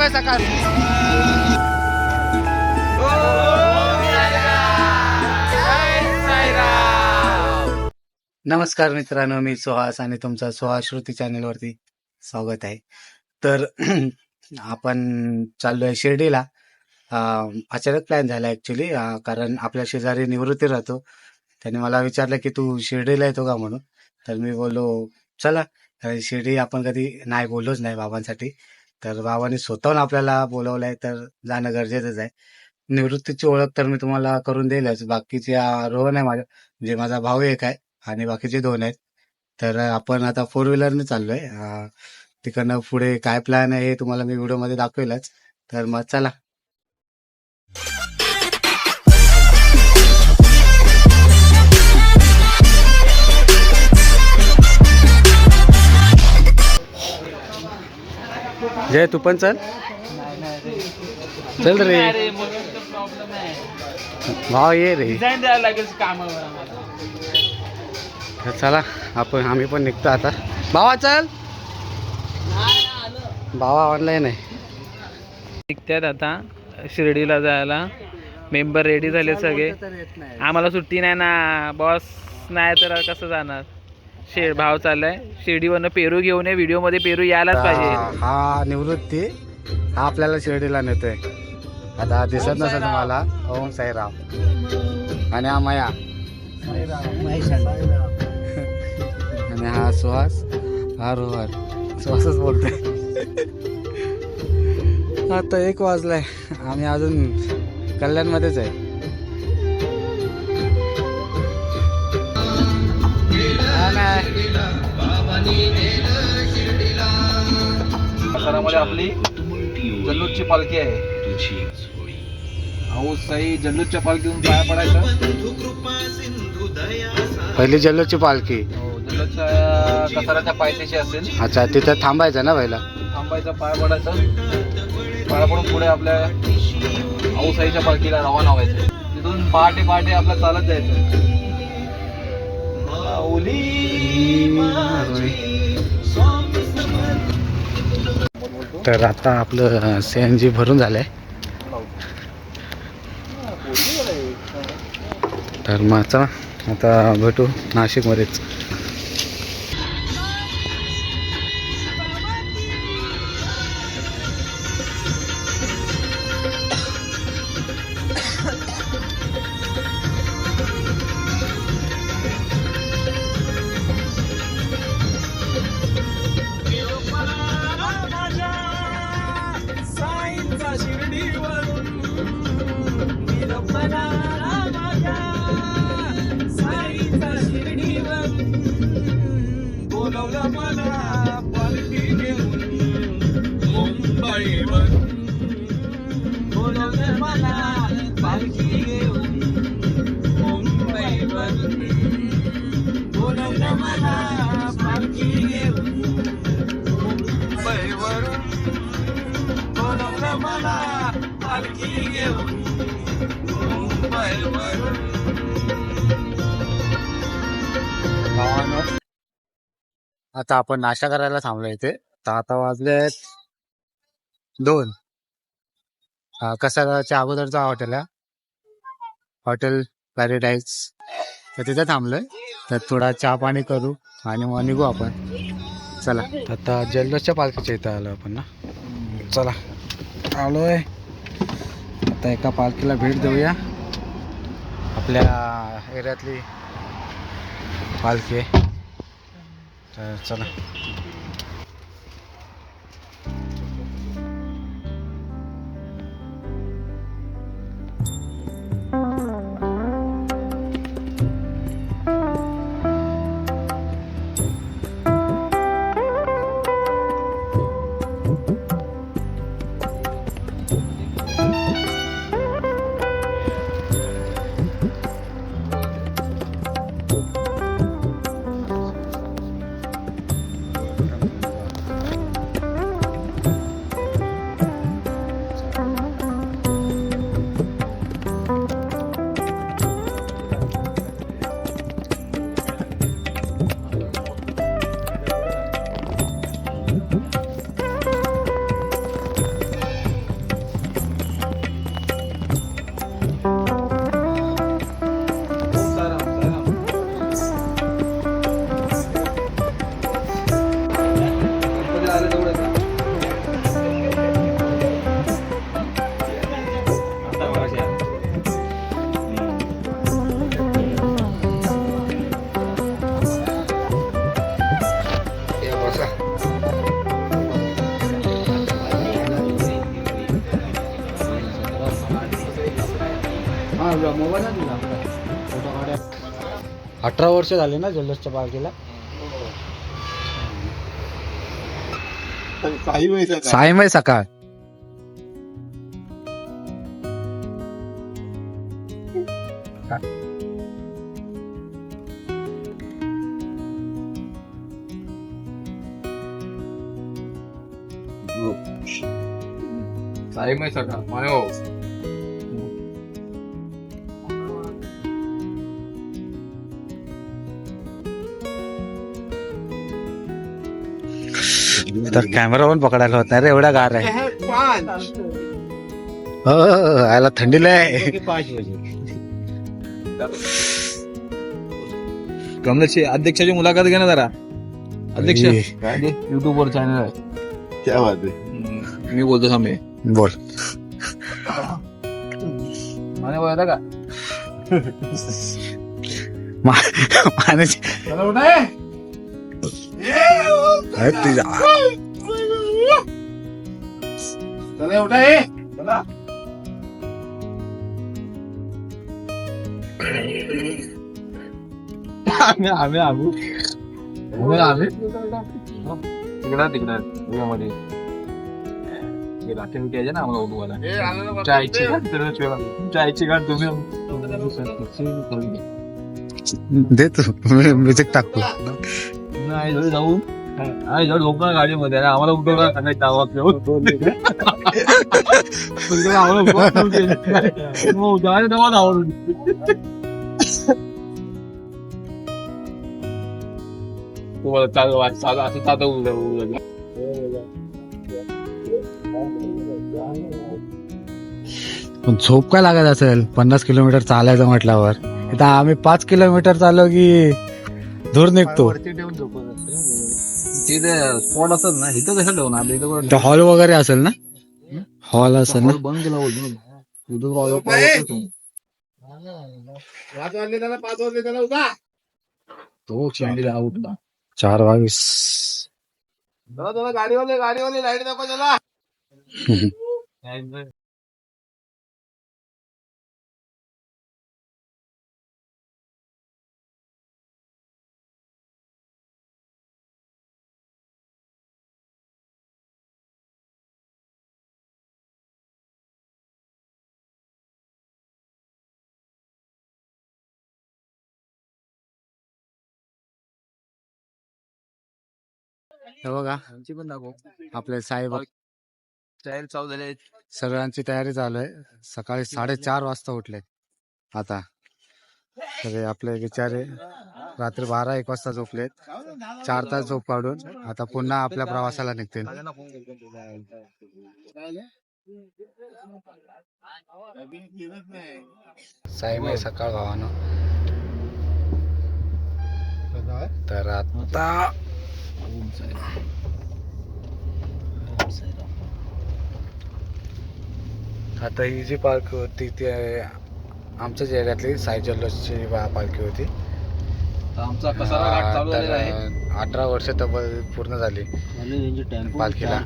Bye सकाळ. नमस्कार मित्रांनो मी सुहास आणि तुमचा सुहास श्रुती चॅनेलवरती स्वागत आहे. तर आपण चाललोय शिर्डीला. अचानक प्लॅन झाला ऍक्च्युली कारण आपल्या शेजारी निवृत्ती राहतो. त्याने मला विचारलं की तू शिर्डीला येतो का म्हणून? तर मी बोललो चला. शिर्डी आपण कधी नाही बोललोच नाही बाबांसाठी. तर बाबांनी स्वतःहून आपल्याला बोलवलंय तर जाणं गरजेचंच आहे. निवृत्तीची ओळख तर मी तुम्हाला करून देईलच. बाकीचे रोहन आहे माझ्या म्हणजे माझा भाऊ एक आहे आणि बाकीचे दोन आहेत. तर आपण आता फोर व्हीलरने चाललोय. तिकडनं पुढे काय प्लॅन आहे हे तुम्हाला मी व्हिडिओमध्ये दाखवेलच. तर मग चला. जय तू पण चल. चल रे. प्रॉब्लेम आहे. भाव ये रे. तर चला आपण आम्ही पण निघतो आता. भावा चल. भावा ऑनलाईन आहे. निघतात आता शिर्डीला जायला. मेंबर रेडी झाले सगळे. आम्हाला सुट्टी नाही. ना. बॉस नाही तर कसं जाणार? शेड भाव चाललाय. शिर्डीवरनं पेरू घेऊन ये व्हिडिओमध्ये पेरू यायलाच पाहिजे. हा निवृत्ती हा आपल्याला शिर्डीला नेतोय. आता दिसत नसेल तुम्हाला. ओम साईराम. आणि हा माया. आणि हा सुहास. हा रोहन सुहासच बोलतोय. आता एक वाजलाय. आम्ही अजून कल्याणमध्येच आहे. मध्ये आपली जल्लोदची पालखी आहे. अहो साई जल्लोदच्या पालखीतून पाया पडायचं? पहिली जल्लोदची पालखी. हो जल्लोदच्या कसाराच्या पायथ्याशी असेल. अच्छा तिथं थांबायचं ना पहिला? थांबायचं पाया पडायचं. पाया पडून पुढे आपल्या आऊसाईच्या पालखीला रवाना व्हायचं. तिथून पहाटे पहाटे आपल्या चालत जायचं. माऊली तर आता आपलं सी एन जी भरून झालंय. तर मग आता भेटू नाशिकमध्येच. आता आपण नाश्ता करायला थांबलो इथे. तर आता वाजले दोन. हा, कसाराच्या अगोदरचा हॉटेल आहे हॉटेल पॅरेडाईज. तर तिथे थांबलोय. तर थोडा चहा पाणी करू आणि मग निघू आपण. चला. आता जल्लोषच्या पालखीच्या इथं आलो आपण ना? चला. आलोय. आता एका पालखीला भेट देऊया. आपल्या एरियातली पालखी आहे. तर चला. अठरा वर्ष झाले ना जल्लोषच्या पार्टीला. सायमय सकाळ. साईमय सकाळ. माने तर कॅमेरा पण पकडायला होत नाही रे एवढा गार आहे. हो, हो, याला थंडीला आहे. कमलेशची अध्यक्षाची मुलाखत घे ना जरा. अध्यक्ष. युट्यूब वर चॅनल आहे. क्या बात है हम्म, मी बोलतो थांबे बोल. माने बोलता का? मा- मानेची- अरे तुझा- आम्ही आम्ही आम्ही. आम्ही आम्ही. तिकडा तिकडा घ्यायचे ना आम्हाला उडवायला चायची. चायची गाठ तुम्ही दे तू म्युझिक टाकतो. नाही जवळ जाऊन नाही जवळ झोपणार गाडीमध्ये आणि आम्हाला उठवणार सांगायचं आवाज घेऊन आम्हाला उठवायला तेव्हाच आवडून तुम्हाला चालू असं चालू पण झोप काय लागत असेल? पन्नास किलोमीटर चालायचं म्हटल्यावर. इथं आम्ही पाच किलोमीटर चाललो की दूर निघतो. तिथे स्पॉट असत ना इथं कसं ठेवणार? इथं हॉल वगैरे असेल ना? हॉल असेल ना? बंद केला होतो तो चेंडीला उठला. चार बावीस गाडीवाले गाडीवाले लाइट दाखवा त्याला. हे बघा आमची पण दाखव. आपले साहेब चालू झाले सगळ्यांची तयारी चालू आहे. सकाळी साडेचार वाजता उठले आता हे आपले बिचारे रात्री बारा एक वाजता झोपलेत. चार तास झोप काढून आता पुन्हा आपल्या प्रवासाला निघतील. साहेब आहे सकाळ भावानं. तर आता आता ही जी पालखी होती ती आमच्याच एरियातली साई जल्लोषची पालखी होती. आमचा कसारा घाट चालू तर झालेला आहे. अठरा वर्ष तब्बल पूर्ण झाली. पालखीला.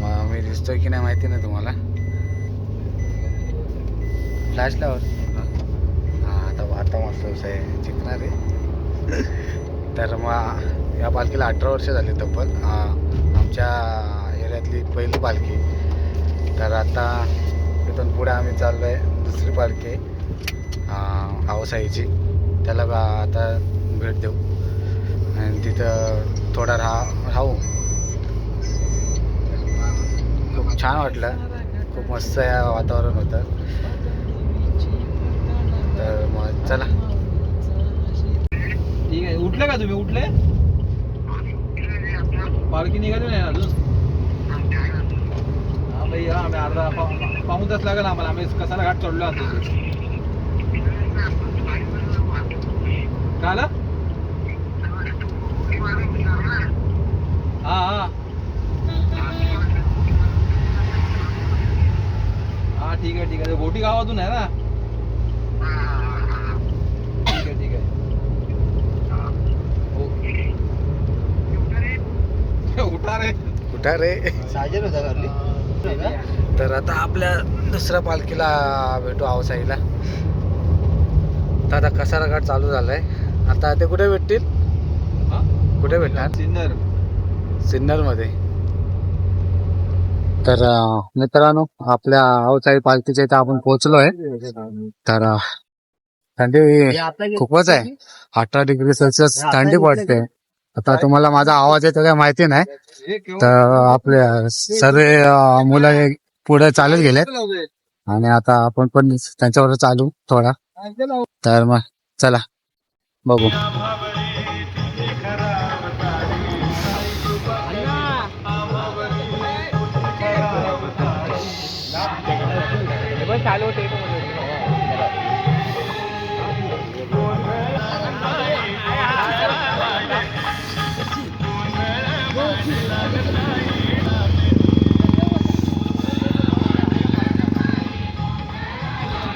मग मी दिसतोय की नाही माहिती नाही तुम्हाला. फ्लॅश लावर हा आता आता मस्त आहे चिकणार आहे. तर मग या पालखीला अठरा वर्ष झाली तब्बल आमच्या एरियातली पहिली पालखी. तर आता इथून पुढे आम्ही चाललो आहे दुसरी पालखी हावसाईची त्याला आता भेट देऊ. आणि तिथं थोडा राहा राहू. खूप छान वाटलं. खूप मस्त वातावरण होतं. तर मग चला. ठीक आहे उठले का तुम्ही? उठले? पालखी निघाली नाही अजून. हा भाई हा आम्ही अर्धा पा- तास लागेल आम्हाला. आम्ही कसाला घाट चढलो आता? काय आलं? हा हा. हा ठीक आहे ठीक आहे. बोटी गावातून आहे ना ठीक आहे ठीक आहे हो. उठा रे कुठं रे. साजन होता घरली तर आता आपल्या दुसऱ्या पालखीला भेटू आवासाईला. तर आता कसारा घाट चालू झालाय. आता ते कुठे भेटतील? कुठे भेटणार? सिन्नर. सिन्नरमध्ये तर मित्रांनो आपल्या आऊसाई पालखीच्या इथे आपण पोहोचलोय. तर थंडी खूपच आहे. अठरा डिग्री सेल्सिअस थंडी पडते. आता तुम्हाला माझा आवाज येतो काय माहिती नाही. तर आपले सर्व मुलं पुढे चालत गेलेत. आणि आता आपण पण त्यांच्यावर चालू थोडा. तर मग चला बघू. चालू